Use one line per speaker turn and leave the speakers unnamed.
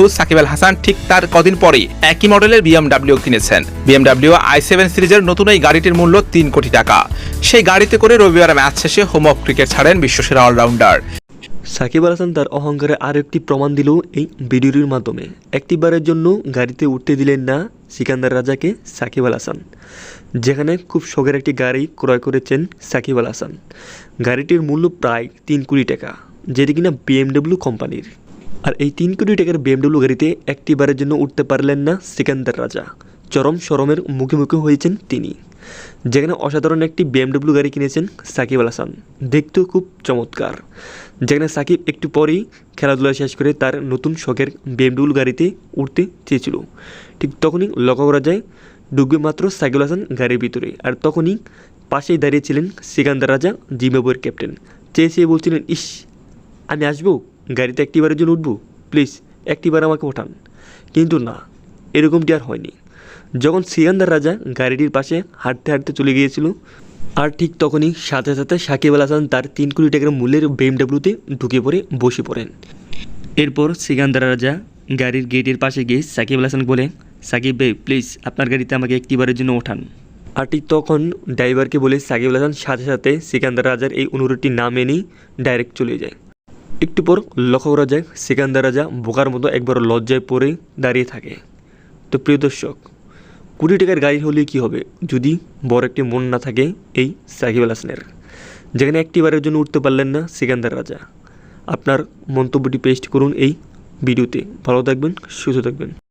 Whose Shakib Al Hasan ঠিক তার কদিন পরেই একই মডেলের বিএমডাব্লিউ কিনেছেন। বিএমডাব্লিউ আই সেভেন সিরিজের নতুন এই গাড়িটির মূল্য তিন কোটি টাকা। সেই গাড়িতে করে রবিবার ম্যাচ শেষে হোম অফ ক্রিকেট ছাড়েন বিশ্বসেরা অলরাউন্ডার।
সাকিব আল হাসান তার অহংকারে আরও একটি প্রমাণ দিল এই ভিডিওটির মাধ্যমে। একটিবারের জন্য গাড়িতে উঠতে দিলেন না সিকান্দার রাজাকে সাকিব আল হাসান, যেখানে খুব শখের একটি গাড়ি ক্রয় করেছেন সাকিব আল হাসান। গাড়িটির মূল্য প্রায় তিন কোটি টাকা, যেটি কিনা বিএমডব্লিউ কোম্পানির। আর এই তিন কোটি টাকার বিএমডব্লিউ গাড়িতে একটিবারের জন্য উঠতে পারলেন না সিকান্দার রাজা। চরম সরমের মুখোমুখি হয়েছেন তিনি। যেখানে অসাধারণ একটি বিএমডব্লিউ গাড়ি কিনেছেন সাকিব আল হাসান। দেখতেও খুব চমৎকার। যেখানে সাকিব একটু পরেই খেলাধুলা শেষ করে তার নতুন শখের বিএমডব্লিউ গাড়িতে উঠতে চেয়েছিল। ঠিক তখনই লক্ষ্য করা যায়, ডুববে মাত্র সাকিব আল হাসান গাড়ির ভিতরে। আর তখনই পাশেই দাঁড়িয়েছিলেন সিকান্দার রাজা জিম্বাবুয়ের ক্যাপ্টেন। চেয়ে চেয়ে বলছিলেন, ইস, আমি আসব? গাড়িতে একটিবারের জন্য উঠবো? প্লিজ একটিবার আমাকে ওঠান। কিন্তু না, এরকমটি আর হয়নি। যখন সিকান্দার রাজা গাড়িটির পাশে হাঁটতে হাঁটতে চলে গিয়েছিল, আর ঠিক তখনই সাথে সাথে সাকিব আল হাসান তার তিন কোটি টাকার মূল্যের বিএমডাব্লিউতে ঢুকে পড়ে, বসে পড়েন। এরপর সিকান্দার রাজা গাড়ির গেটের পাশে গিয়ে সাকিব আল হাসান বলে সাকিব ভাই প্লিজ আপনার গাড়িতে আমাকে একটিবারের জন্য ওঠান। আর ঠিক তখন ড্রাইভারকে বলে সাকিব আল হাসান সাথে সাথে সিকান্দার রাজার এই অনুরোধটি না মেনেই ডাইরেক্ট চলে যায়। একটু পর লক্ষ্য করা যায়, সিকান্দার রাজা বোকার মতো একবার লজ্জায় পরে দাঁড়িয়ে থাকে। তো প্রিয় দর্শক, কুড়ি টাকার গাড়ি হলে কি হবে? যদি বড় একটি মন না থাকে এই সাকিব হাসানের। যেখানে একটিবারের জন্য উঠতে পারলেন না সিকান্দার রাজা। আপনার মন্তব্যটি পেস্ট করুন এই ভিডিওতে। ভালো থাকবেন, সুস্থ থাকবেন।